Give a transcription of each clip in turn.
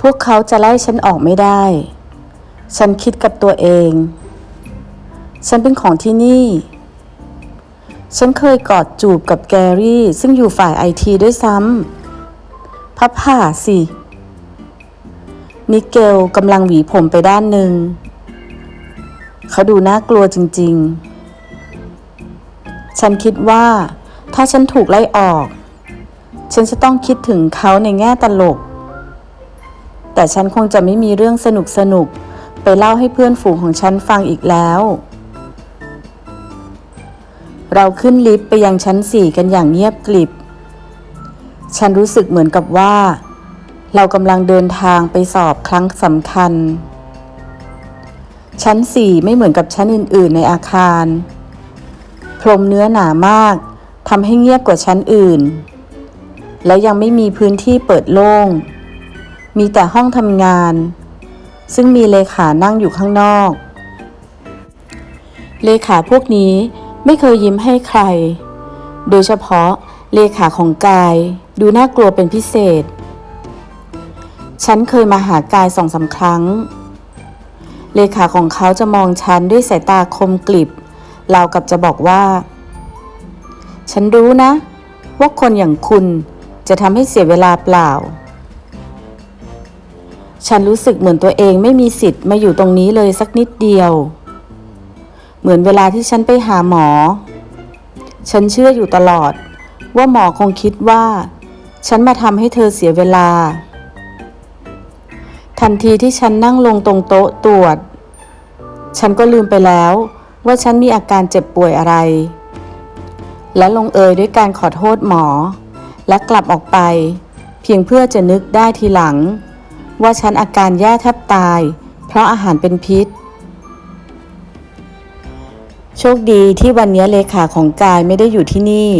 พวกเขาจะไล่ฉันออกไม่ได้ ฉันคิดกับตัวเอง ฉันเป็นของที่นี่ ฉันเคยกอดจูบกับแกรี่ ซึ่งอยู่ฝ่ายไอทีด้วยซ้ำ พับผ่าสิมิเกลกำลังหวีผมไปด้านหนึ่ง เขาดูน่ากลัวจริง ๆ ฉันคิดว่าถ้าฉันถูกไล่ออก ฉันจะต้องคิดถึงเขาในแง่ตลก แต่ฉันคงจะไม่มีเรื่องสนุกสนุกๆไปเล่าให้เพื่อนฝูงของฉันฟังอีกแล้ว เราขึ้นลิฟต์ไปยังชั้นสี่กันอย่างเงียบกริบ ฉันรู้สึกเหมือนกับว่า เรากำลังเดินทางไปสอบครั้งสำคัญ ชั้นสี่ไม่เหมือนกับชั้นอื่น ๆ ในอาคาร พรมเนื้อหนามากทำให้เงียบกว่าชั้นอื่น และยังไม่มีพื้นที่เปิดโล่ง มีแต่ห้องทำงาน ซึ่งมีเลขานั่งอยู่ข้างนอก เลขาพวกนี้ไม่เคยยิ้มให้ใคร โดยเฉพาะเลขาของกายดูน่ากลัวเป็นพิเศษ ฉันเคยมาหากายสองสาครั้ง เลขาของเขาจะมองฉันด้วยสายตาคมกลิบราวกับจะบอกว่า ฉันรู้นะ ว่าคนอย่างคุณจะทำให้เสียเวลาเปล่า ฉันรู้สึกเหมือนตัวเองไม่มีสิทธิ์มาอยู่ตรงนี้เลยสักนิดเดียว เหมือนเวลาที่ฉันไปหาหมอ ฉันเชื่ออยู่ตลอด ว่าหมอคงคิดว่า ฉันมาทำให้เธอเสียเวลา ทันทีที่ฉันนั่งลงตรงโต๊ะตรวจ ฉันก็ลืมไปแล้วว่าฉันมีอาการเจ็บป่วยอะไร และลงเอยด้วยการขอโทษหมอ และกลับออกไป เพียงเพื่อจะนึกได้ทีหลัง ว่าฉันอาการแย่แทบตาย เพราะอาหารเป็นพิษ โชคดีที่วันนี้เลขาของกายไม่ได้อยู่ที่นี่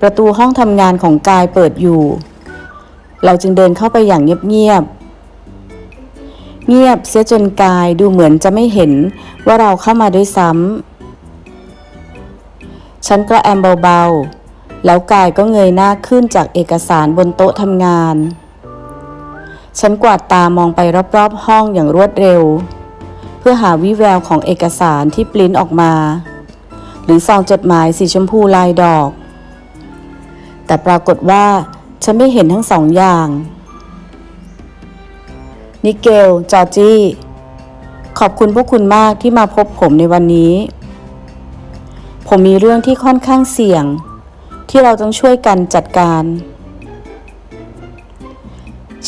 ประตูห้องทำงานของกายเปิดอยู่ เราจึงเดินเข้าไปอย่างเงียบๆ เงียบเสียจนกายดูเหมือนจะไม่เห็นว่าเราเข้ามาด้วยซ้ำ ฉันกระแอมเบาๆ แล้วกายก็เงยหน้าขึ้นจากเอกสารบนโต๊ะทำงาน ฉันกวาดตามองไปรอบๆห้องอย่างรวดเร็ว เพื่อหาวิแววของเอกสารที่ปริ้นออกมา หรือซองจดหมายสีชมพูลายดอก แต่ปรากฏว่าฉันไม่เห็นทั้งสองอย่าง นิเกล จอจี้ ขอบคุณพวกคุณมากที่มาพบผมในวันนี้ ผมมีเรื่องที่ค่อนข้างเสี่ยง ที่เราต้องช่วยกันจัดการ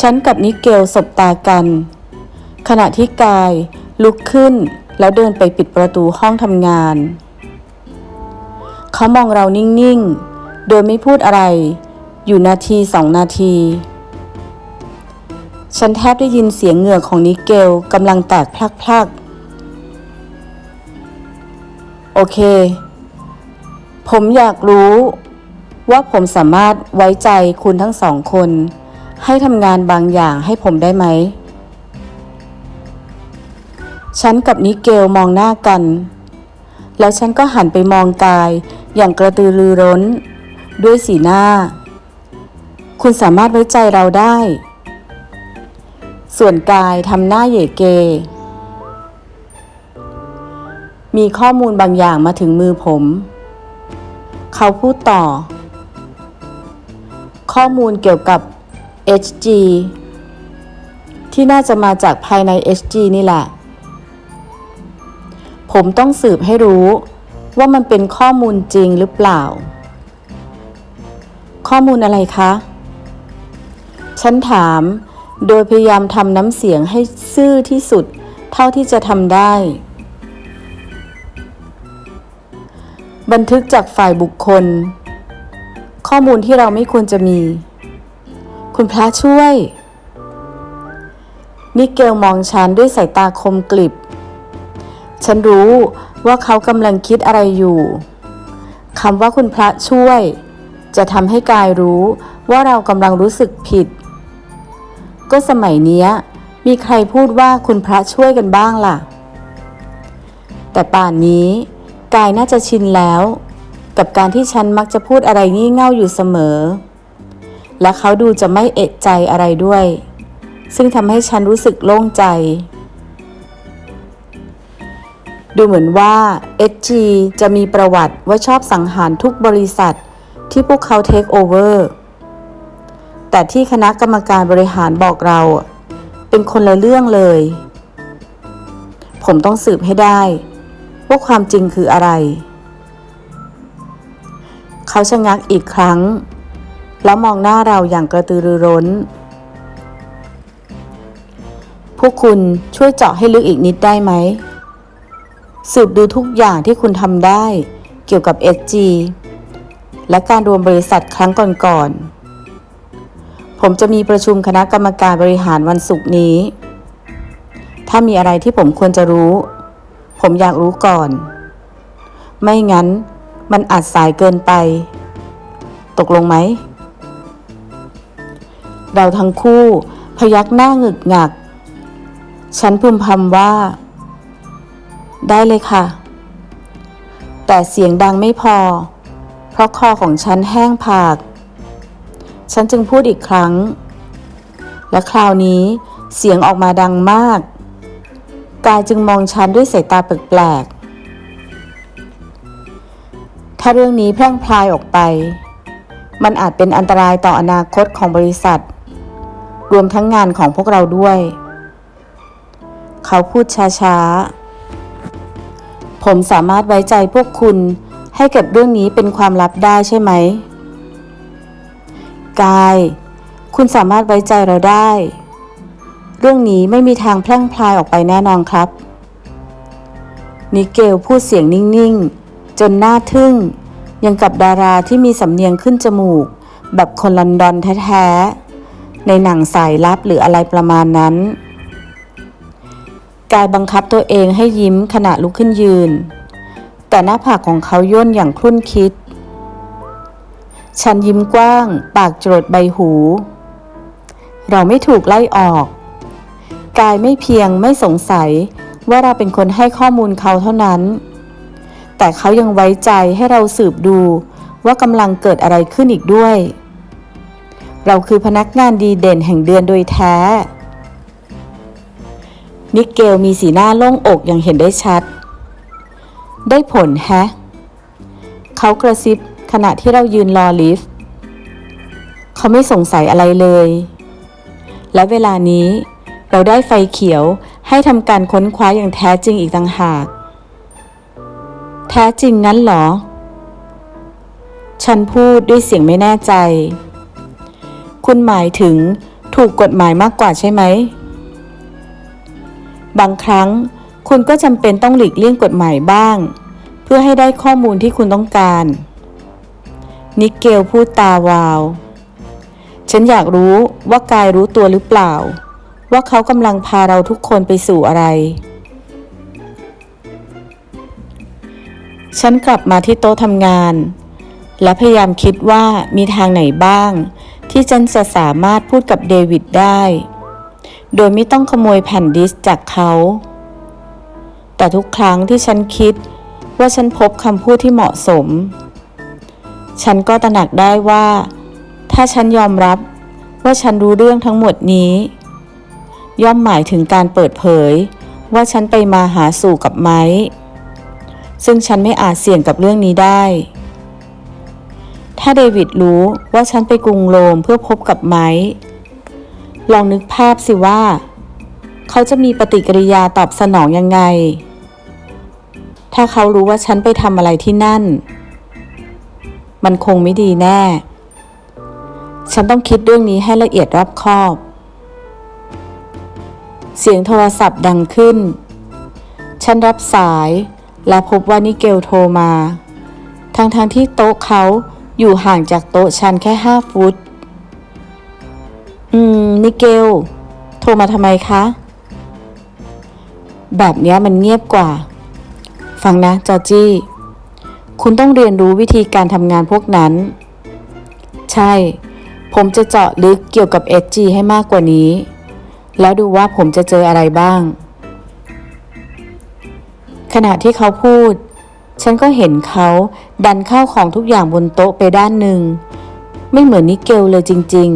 ฉันกับนิเกลสบตากัน ขณะที่กายลุกขึ้นแล้วเดินไปปิดประตูห้องทำงาน เขามองเรานิ่ง ๆ โดยไม่พูดอะไร อยู่นาทีสองนาที ฉันแทบได้ยินเสียงเหงื่อของนิเกลกำลังแตกพลัก ๆ โอเค ผมอยากรู้ว่าผมสามารถไว้ใจคุณทั้งสองคน ให้ทำงานบางอย่างให้ผมได้ไหม ฉันกับนิเกลมองหน้ากัน แล้วฉันก็หันไปมองกายอย่างกระตือรือร้น ด้วยสีหน้า คุณสามารถไว้ใจเราได้ ส่วนกายทำหน้าเหย่เก มีข้อมูลบางอย่างมาถึงมือผม เขาพูดต่อ ข้อมูลเกี่ยวกับ HG ที่น่าจะมาจากภายใน HG นี่แหละ ผมต้องสืบให้รู้ว่ามันเป็นข้อมูลจริงหรือเปล่า ข้อมูลอะไรคะ ฉันถามโดยพยายามทำน้ำเสียงให้ซื่อที่สุดเท่าที่จะทำได้ บันทึกจากฝ่ายบุคคล ข้อมูลที่เราไม่ควรจะมี คุณพระช่วย มิเกลมองฉันด้วยสายตาคมกลิบ ฉันรู้ว่าเขากำลังคิดอะไรอยู่คำว่าคุณพระช่วย จะทำให้กายรู้ว่าเรากำลังรู้สึกผิด ก็สมัยเนี้ย มีใครพูดว่าคุณพระช่วยกันบ้างล่ะ แต่ป่านนี้ กายน่าจะชินแล้ว กับการที่ฉันมักจะพูดอะไรงี่เง่าอยู่เสมอ และเขาดูจะไม่เอะใจอะไรด้วย ซึ่งทำให้ฉันรู้สึกโล่งใจ ดูเหมือนว่า SG จะมีประวัติว่าชอบสังหารทุกบริษัทที่พวกเขาเทคโอเวอร์ แต่ที่คณะกรรมการบริหารบอกเรา เป็นคนละเรื่องเลย ผมต้องสืบให้ได้ ว่าความจริงคืออะไร เขาชะงักอีกครั้ง แล้วมองหน้าเราอย่างกระตือรือร้น พวกคุณช่วยเจาะให้ลึกอีกนิดได้ไหม สืบดูทุกอย่างที่คุณทำได้เกี่ยวกับ SG และการรวมบริษัทครั้งก่อนๆ ผมจะมีประชุมคณะกรรมการบริหารวันศุกร์นี้ ถ้ามีอะไรที่ผมควรจะรู้ ผมอยากรู้ก่อน ไม่งั้นมันอาจสายเกินไป ตกลงไหม เราทั้งคู่ พยักหน้าหงึกหงัก ฉันพึมพำว่า ได้เลยค่ะ แต่เสียงดังไม่พอ เพราะคอของฉันแห้งผาก ฉันจึงพูดอีกครั้ง และคราวนี้เสียงออกมาดังมาก กายจึงมองฉันด้วยสายตาแปลกๆ ถ้าเรื่องนี้แพร่งพลายออกไป มันอาจเป็นอันตรายต่ออนาคตของบริษัท รวมทั้งงานของพวกเราด้วย เขาพูดช้าๆ ผมสามารถไว้ใจพวกคุณให้เก็บเรื่องนี้เป็นความลับได้ใช่ไหม กาย คุณสามารถไว้ใจเราได้ เรื่องนี้ไม่มีทางแพร่งพลายออกไปแน่นอนครับ นิเกลพูดเสียงนิ่งๆ จนหน่าทึ่ง ยังกับดาราที่มีสำเนียงขึ้นจมูก แบบคนลอนดอนแท้ๆ ในหนังสายลับหรืออะไรประมาณนั้น กายบังคับตัวเองให้ยิ้มขณะลุกขึ้นยืน แต่หน้าผากของเขาย่นอย่างครุ่นคิด ฉันยิ้มกว้าง ปากจรดใบหู เราไม่ถูกไล่ออก กายไม่เพียงไม่สงสัยว่าเราเป็นคนให้ข้อมูลเขาเท่านั้น แต่เขายังไว้ใจให้เราสืบดูว่ากำลังเกิดอะไรขึ้นอีกด้วย เราคือพนักงานดีเด่นแห่งเดือนโดยแท้ นิกเกลมีสีหน้าโล่งอกอย่างเห็นได้ชัด ได้ผลแฮะ เขากระซิบขณะที่เรายืนรอลิฟต์ เขาไม่สงสัยอะไรเลย และเวลานี้เราได้ไฟเขียวให้ทำการค้นคว้าอย่างแท้จริงอีกต่างหาก แท้จริงงั้นเหรอ ฉันพูดด้วยเสียงไม่แน่ใจ คุณหมายถึงถูกกฎหมายมากกว่าใช่ไหม บางครั้งคุณก็จำเป็นต้องหลีกเลี่ยงกฎหมายบ้าง เพื่อให้ได้ข้อมูลที่คุณต้องการ นิกเกลพูดตาวาว ฉันอยากรู้ว่ากายรู้ตัวหรือเปล่า ว่าเขากำลังพาเราทุกคนไปสู่อะไร ฉันกลับมาที่โต๊ะทำงาน และพยายามคิดว่ามีทางไหนบ้าง ที่ฉันจะสามารถพูดกับเดวิดได้ โดยไม่ต้องขโมยแผ่นดิสจากเขา แต่ทุกครั้งที่ฉันคิดว่าฉันพบคำพูดที่เหมาะสม ฉันก็ตระหนักได้ว่า ถ้าฉันยอมรับว่าฉันรู้เรื่องทั้งหมดนี้ ย่อมหมายถึงการเปิดเผย ว่าฉันไปมาหาสู่กับไม้ซึ่งฉันไม่อาจเสี่ยงกับเรื่องนี้ได้ ถ้าเดวิดรู้ว่าฉันไปกรุงโรมเพื่อพบกับไม้ลองนึกภาพสิว่า เขาจะมีปฏิกิริยาตอบสนองยังไง ถ้าเขารู้ว่าฉันไปทำอะไรที่นั่น มันคงไม่ดีแน่ ฉันต้องคิดเรื่องนี้ให้ละเอียดรอบคอบ เสียงโทรศัพท์ดังขึ้น ฉันรับสายและพบว่านิเกลโทรมาทั้งๆทที่โต๊ะเขา อยู่ห่างจากโต๊ะฉันแค่ห้าฟุต อืม นิเกล โทรมาทำไมคะ แบบเนี้ยมันเงียบกว่า ฟังนะ จอจี้ คุณต้องเรียนรู้วิธีการทำงานพวกนั้น ใช่ ผมจะเจาะลึกเกี่ยวกับ SG ให้มากกว่านี้ แล้วดูว่าผมจะเจออะไรบ้าง ขณะที่เขาพูด ฉันก็เห็นเขาดันข้าวของทุกอย่างบนโต๊ะไปด้านหนึ่ง ไม่เหมือนนิเกลเลยจริง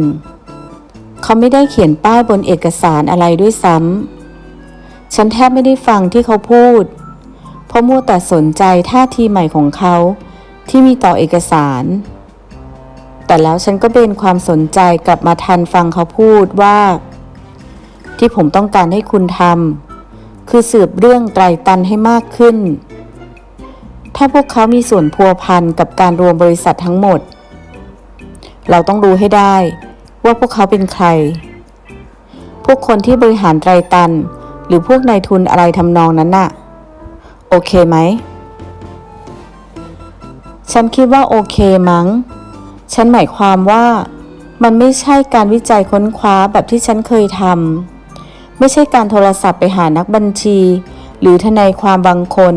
ๆ เขาไม่ได้เขียนป้ายบนเอกสารอะไรด้วยซ้ำ ฉันแทบไม่ได้ฟังที่เขาพูด เพราะมัวแต่สนใจท่าทีใหม่ของเขาที่มีต่อเอกสาร แต่แล้วฉันก็เบนความสนใจกลับมาทันฟังเขาพูดว่า ที่ผมต้องการให้คุณทำคือสืบเรื่องไตรตันให้มากขึ้น ถ้าพวกเขามีส่วนพัวพันกับการรวมบริษัททั้งหมด เราต้องรู้ให้ได้ว่าพวกเขาเป็นใคร พวกคนที่บริหารไตรตัน หรือพวกนายทุนอะไรทำนองนั้นน่ะ โอเคไหม ฉันคิดว่าโอเคมั้ง ฉันหมายความว่ามันไม่ใช่การวิจัยค้นคว้าแบบที่ฉันเคยทำ ไม่ใช่การโทรศัพท์ไปหานักบัญชี หรือทนายความบางคน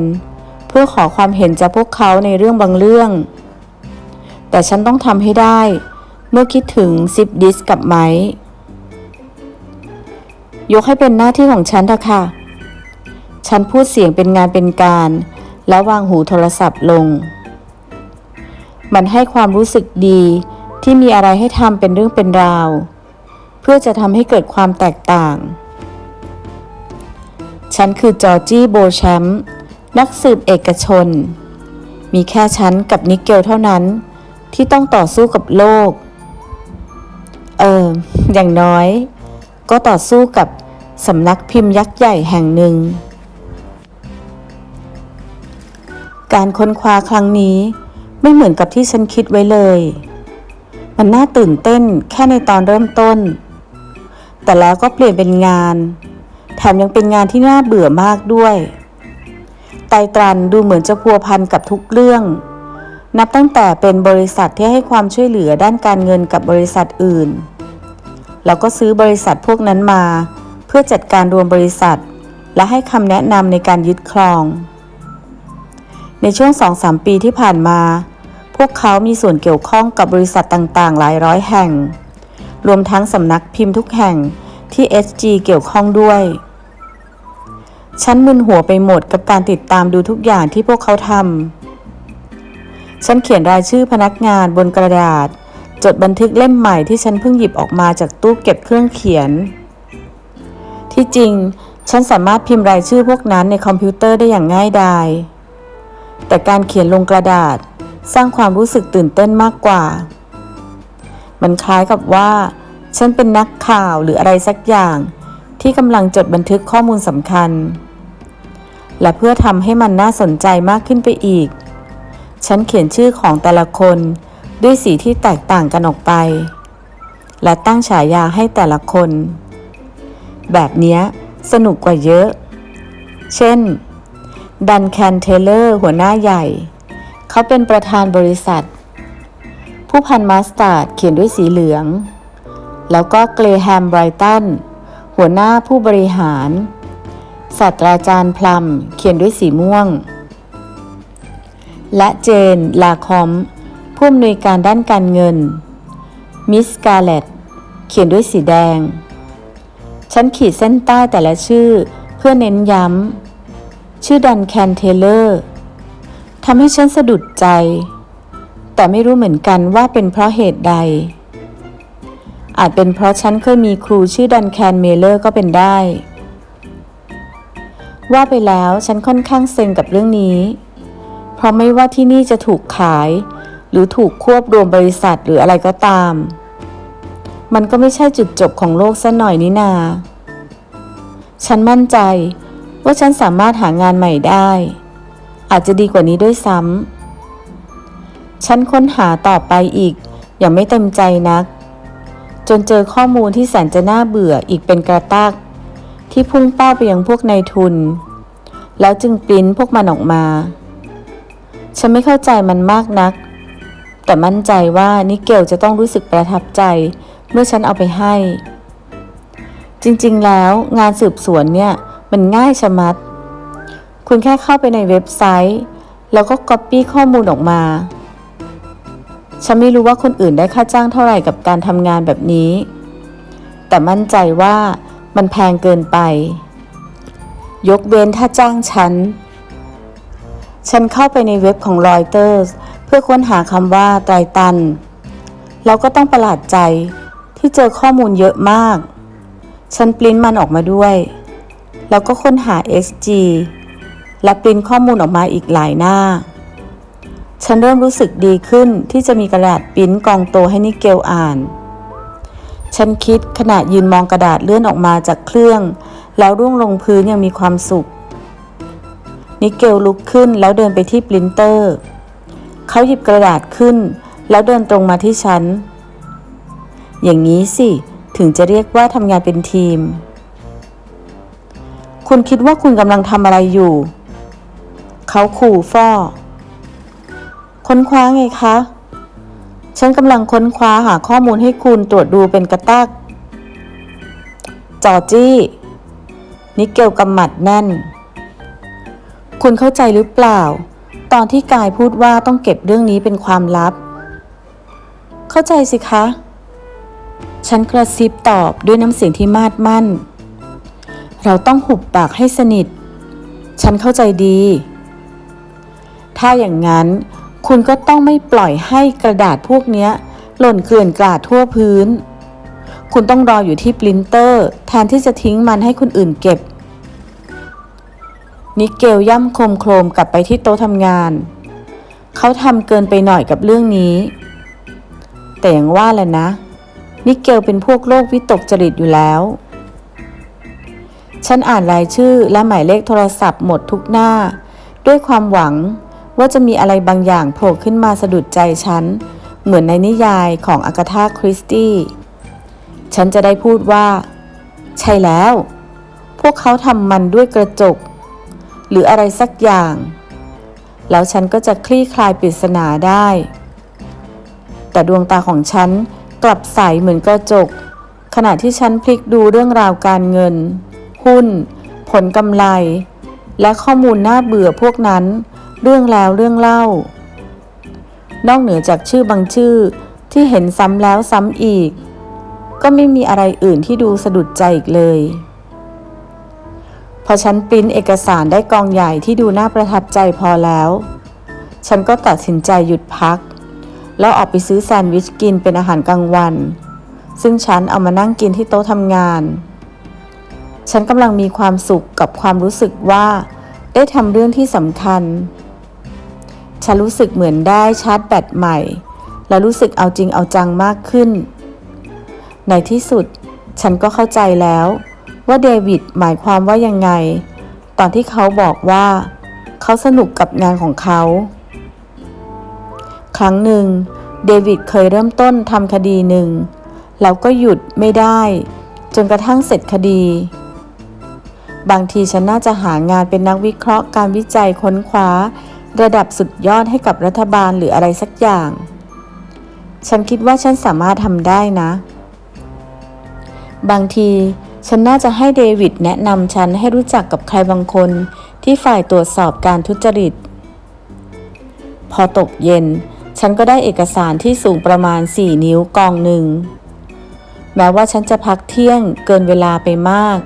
พื่อขอความเห็นจากพวกเขาในเรื่องบางเรื่อง แต่ฉันต้องทำให้ได้ เมื่อคิดถึงซิปดิสกับไม้ยกให้เป็นหน้าที่ของฉันเถอะค่ะ ฉันพูดเสียงเป็นงานเป็นการ แล้ววางหูโทรศัพท์ลง มันให้ความรู้สึกดีที่มีอะไรให้ทำเป็นเรื่องเป็นราว เพื่อจะทำให้เกิดความแตกต่าง ฉันคือจอร์จี้โบแชมป์ นักสืบเอกชน มีแค่ฉันกับนิกเกลเท่านั้น ที่ต้องต่อสู้กับโลก เออ อย่างน้อย ก็ต่อสู้กับสำนักพิมพ์ยักษ์ใหญ่แห่งหนึ่ง การค้นคว้าครั้งนี้ไม่เหมือนกับที่ฉันคิดไว้เลย มันน่าตื่นเต้นแค่ในตอนเริ่มต้น แต่แล้วก็เปลี่ยนเป็นงาน แถมยังเป็นงานที่น่าเบื่อมากด้วย ตรตรันดูเหมือนจะพัวพันกับทุกเรื่อง นับตั้งแต่เป็นบริษัทที่ให้ความช่วยเหลือด้านการเงินกับบริษัทอื่นแล้วก็ซื้อบริษัทพวกนั้นมา เพื่อจัดการรวมบริษัท และให้คำแนะนำในการยึดครอง ในช่วง2-3ปีที่ผ่านมา พวกเขามีส่วนเกี่ยวข้องกับบริษัทต่างๆ หลายร้อยแห่ง รวมทั้งสำนักพิมพ์ทุกแห่งที่ SG เกี่ยวข้องด้วย ฉันมึนหัวไปหมดกับการติดตามดูทุกอย่างที่พวกเขาทำ ฉันเขียนรายชื่อพนักงานบนกระดาษ จดบันทึกเล่มใหม่ที่ฉันเพิ่งหยิบออกมาจากตู้เก็บเครื่องเขียน ที่จริง ฉันสามารถพิมพ์รายชื่อพวกนั้นในคอมพิวเตอร์ได้อย่างง่ายดาย แต่การเขียนลงกระดาษสร้างความรู้สึกตื่นเต้นมากกว่า มันคล้ายกับว่า ฉันเป็นนักข่าวหรืออะไรสักอย่าง ที่กำลังจดบันทึกข้อมูลสำคัญ และเพื่อทำให้มันน่าสนใจมากขึ้นไปอีก ฉันเขียนชื่อของแต่ละคนด้วยสีที่แตกต่างกันออกไป และตั้งฉายาให้แต่ละคน แบบนี้สนุกกว่าเยอะ เช่น ดันแคนเทเลอร์หัวหน้าใหญ่ เขาเป็นประธานบริษัท ผู้พันมาสตาร์ดเขียนด้วยสีเหลือง แล้วก็เกรแฮมไบรตันหัวหน้าผู้บริหาร ศาสตราจารย์พลัมเขียนด้วยสีม่วง และเจน ลาคอม ผู้อำนวยการด้านการเงิน มิสกาเลตเขียนด้วยสีแดง ฉันขีดเส้นใต้แต่ละชื่อเพื่อเน้นย้ำ ชื่อดันแคนเทเลอร์ทำให้ฉันสะดุดใจ แต่ไม่รู้เหมือนกันว่าเป็นเพราะเหตุใด อาจเป็นเพราะฉันเคยมีครูชื่อดันแคนเมเลอร์ก็เป็นได้ ว่าไปแล้วฉันค่อนข้างเซ็งกับเรื่องนี้ เพราะไม่ว่าที่นี่จะถูกขาย หรือถูกควบรวมบริษัทหรืออะไรก็ตาม มันก็ไม่ใช่จุดจบของโลกซะหน่อยนี่นา ฉันมั่นใจว่าฉันสามารถหางานใหม่ได้ อาจจะดีกว่านี้ด้วยซ้ำ ฉันค้นหาต่อไปอีก อย่างไม่เต็มใจนัก จนเจอข้อมูลที่แสนจะน่าเบื่ออีกเป็นกระตัก ที่พุ่งเป้าไปยังพวกนายทุน แล้วจึงปริ้นพวกมันออกมา ฉันไม่เข้าใจมันมากนัก แต่มั่นใจว่านิเกลจะต้องรู้สึกประทับใจเมื่อฉันเอาไปให้ จริงๆแล้วงานสืบสวนเนี่ย มันง่ายชะมัด คุณแค่เข้าไปในเว็บไซต์ แล้วก็ก๊อปปี้ข้อมูลออกมาฉันไม่รู้ว่าคนอื่นได้ค่าจ้างเท่าไหร่กับการทำงานแบบนี้ แต่มั่นใจว่า มันแพงเกินไป ยกเว้นถ้าจ้างฉัน ฉันเข้าไปในเว็บของ Reuters เพื่อค้นหาคำว่าไตรตัน แล้วก็ต้องประหลาดใจที่ที่เจอข้อมูลเยอะมาก ฉันปริ้นมันออกมาด้วย แล้วก็ค้นหา SG และปริ้นข้อมูลออกมาอีกหลายหน้า ฉันเริ่มรู้สึกดีขึ้นที่จะมีกระดาษปริ้นกองโตให้นิเกลอ่าน ฉันคิดขณะยืนมองกระดาษเลื่อนออกมาจากเครื่อง แล้วร่วงลงพื้นย่างมีความสุข นิเกลลุกขึ้นแล้วเดินไปที่ปรินเตอร์ เขาหยิบกระดาษขึ้น แล้วเดินตรงมาที่ฉัน อย่างนี้สิ ถึงจะเรียกว่าทำงานเป็นทีม คุณคิดว่าคุณกำลังทำอะไรอยู่ เขาขู่ฟ่อค้นคว้าไงคะ ฉันกำลังค้นคว้าหาข้อมูลให้คุณตรวจดูเป็นกระตักจอจี้นิเกลกำหมัดแน่น คุณเข้าใจหรือเปล่า ตอนที่กายพูดว่าต้องเก็บเรื่องนี้เป็นความลับ เข้าใจสิคะ ฉันกระซิบตอบด้วยน้ำเสียงที่มาดมั่น เราต้องหุบปากให้สนิท ฉันเข้าใจดี ถ้าอย่างนั้น คุณก็ต้องไม่ปล่อยให้กระดาษพวกนี้หล่นเกลื่อนกลาดทั่วพื้น คุณต้องรออยู่ที่ปรินเตอร์ แทนที่จะทิ้งมันให้คนอื่นเก็บ นิเกลย่ำโคมโครมกลับไปที่โต๊ะทำงาน เขาทำเกินไปหน่อยกับเรื่องนี้ แต่อย่างว่าแหละนะ นิเกลเป็นพวกโรควิตกจริตอยู่แล้วฉันอ่านรายชื่อและหมายเลขโทรศัพท์หมดทุกหน้า ด้วยความหวัง ว่าจะมีอะไรบางอย่างโผล่ขึ้นมาสะดุดใจฉัน เหมือนในนิยายของอากาธาคริสตี้ฉันจะได้พูดว่า ใช่แล้ว พวกเขาทำมันด้วยกระจก หรืออะไรสักอย่าง แล้วฉันก็จะคลี่คลายปริศนาได้ แต่ดวงตาของฉันกลับใสเหมือนกระจก ขณะที่ฉันพลิกดูเรื่องราวการเงิน หุ้น ผลกำไร และข้อมูลน่าเบื่อพวกนั้น เรื่องแล้วเรื่องเล่า นอกเหนือจากชื่อบางชื่อที่เห็นซ้ำแล้วซ้ำอีก ก็ไม่มีอะไรอื่นที่ดูสะดุดใจอีกเลย พอฉันปริ้นเอกสารได้กองใหญ่ที่ดูน่าประทับใจพอแล้ว ฉันก็ตัดสินใจหยุดพัก แล้วออกไปซื้อแซนด์วิชกินเป็นอาหารกลางวัน ซึ่งฉันเอามานั่งกินที่โต๊ะทำงานฉันกำลังมีความสุขกับความรู้สึกว่า ได้ทำเรื่องที่สำคัญ ฉันรู้สึกเหมือนได้ชาร์จแบตใหม่ และรู้สึกเอาจริงเอาจังมากขึ้น ในที่สุดฉันก็เข้าใจแล้วว่าเดวิดหมายความว่ายังไง ตอนที่เขาบอกว่าเขาสนุกกับงานของเขา ครั้งหนึ่งเดวิดเคยเริ่มต้นทำคดีหนึ่ง แล้วก็หยุดไม่ได้ จนกระทั่งเสร็จคดี บางทีฉันน่าจะหางานเป็นนักวิเคราะห์การวิจัยค้นคว้า ระดับสุดยอดให้กับรัฐบาลหรืออะไรสักอย่าง ฉันคิดว่าฉันสามารถทำได้นะ บางทีฉันน่าจะให้เดวิดแนะนำฉันให้รู้จักกับใครบางคนที่ฝ่ายตรวจสอบการทุจริต พอตกเย็น ฉันก็ได้เอกสารที่สูงประมาณ 4 นิ้วกองหนึ่ง แม้ว่าฉันจะพักเที่ยงเกินเวลาไปมาก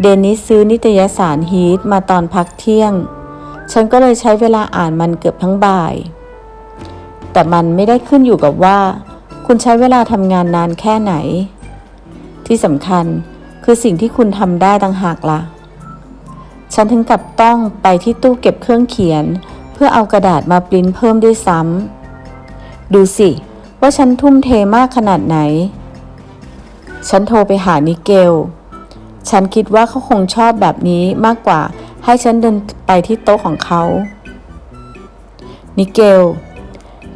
เดนิสซื้อนิตยสารฮีทมาตอนพักเที่ยง ฉันก็เลยใช้เวลาอ่านมันเกือบทั้งบ่าย แต่มันไม่ได้ขึ้นอยู่กับว่า คุณใช้เวลาทำงานนานแค่ไหน ที่สำคัญคือสิ่งที่คุณทำได้ต่างหากละ่ะ ฉันถึงกับต้องไปที่ตู้เก็บเครื่องเขียน เพื่อเอากระดาษมาปริ้นเพิ่มด้วยซ้ำ ดูสิ ว่าฉันทุ่มเทมากขนาดไหน ฉันโทรไปหานิเกล ฉันคิดว่าเขาคงชอบแบบนี้มากกว่า ให้ฉันเดินไปที่โต๊ะของเขา นิเกล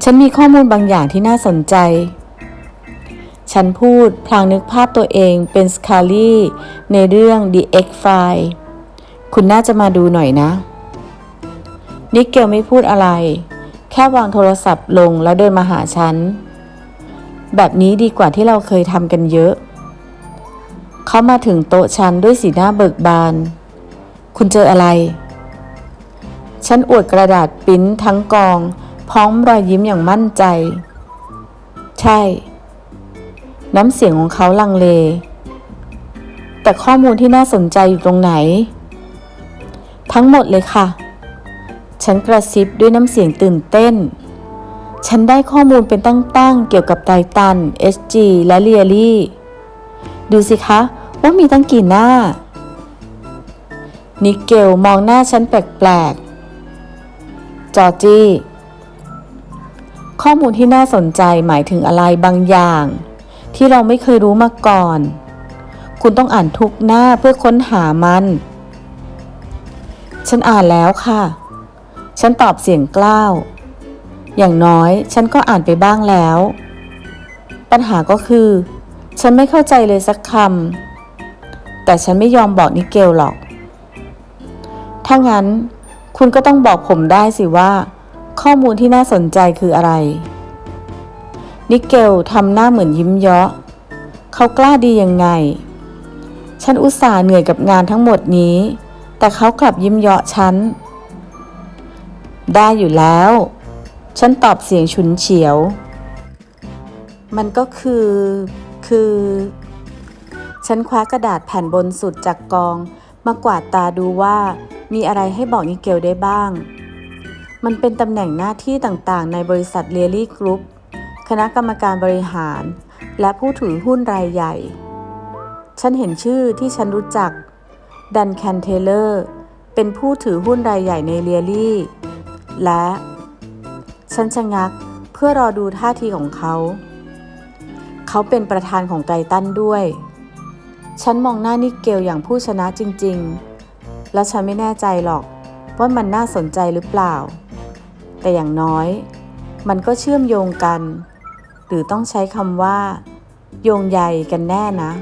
ฉันมีข้อมูลบางอย่างที่น่าสนใจ ฉันพูดพลางนึกภาพตัวเองเป็นสคาลี่ในเรื่อง The X-File คุณน่าจะมาดูหน่อยนะ นิเกลไม่พูดอะไร แค่วางโทรศัพท์ลงแล้วเดินมาหาฉัน แบบนี้ดีกว่าที่เราเคยทำกันเยอะ เขามาถึงโต๊ะฉันด้วยสีหน้าเบิกบาน คุณเจออะไร ฉันอวดกระดาษปิ้นทั้งกอง พร้อมรอยยิ้มอย่างมั่นใจ ใช่ น้ำเสียงของเขาลังเล แต่ข้อมูลที่น่าสนใจอยู่ตรงไหน ทั้งหมดเลยค่ะ ฉันกระซิบด้วยน้ำเสียงตื่นเต้น ฉันได้ข้อมูลเป็นตั้งๆ เกี่ยวกับไททัน SG และเรียลี่ ดูสิคะว่ามีตั้งกี่หน้า นิกเกลมองหน้าฉันแปลกๆ จอจี้ ข้อมูลที่น่าสนใจหมายถึงอะไรบางอย่าง ที่เราไม่เคยรู้มาก่อน คุณต้องอ่านทุกหน้าเพื่อค้นหามัน ฉันอ่านแล้วค่ะ ฉันตอบเสียงกล้าว อย่างน้อยฉันก็อ่านไปบ้างแล้ว ปัญหาก็คือ ฉันไม่เข้าใจเลยสักคำแต่ฉันไม่ยอมบอกนิเกลหรอก ถ้างั้นคุณก็ต้องบอกผมได้สิว่า ข้อมูลที่น่าสนใจคืออะไร นิเกลทำหน้าเหมือนยิ้มเยาะ เขากล้าดียังไง ฉันอุตส่าห์เหนื่อยกับงานทั้งหมดนี้ แต่เขากลับยิ้มเยาะฉัน ได้อยู่แล้ว ฉันตอบเสียงฉุนเฉียว มันก็คือ คือ ฉันคว้ากระดาษแผ่นบนสุดจากกอง มากวาดตาดูว่ามีอะไรให้บอกนิเกลได้บ้าง มันเป็นตำแหน่งหน้าที่ต่างๆ ในบริษัทเลียรี่กรุ๊ป คณะกรรมการบริหาร และผู้ถือหุ้นรายใหญ่ ฉันเห็นชื่อที่ฉันรู้จัก ดันแคนเทเลอร์ เป็นผู้ถือหุ้นรายใหญ่ในเลียรี่ และ ฉันชะงักเพื่อรอดูท่าทีของเขา เขาเป็นประธานของไททันด้วย ฉันมองหน้านิกเกลอย่างผู้ชนะจริงๆ และฉันไม่แน่ใจหรอกว่ามันน่าสนใจหรือเปล่า แต่อย่างน้อย มันก็เชื่อมโยงกัน หรือต้องใช้คำว่า โยงใยกันแน่นะ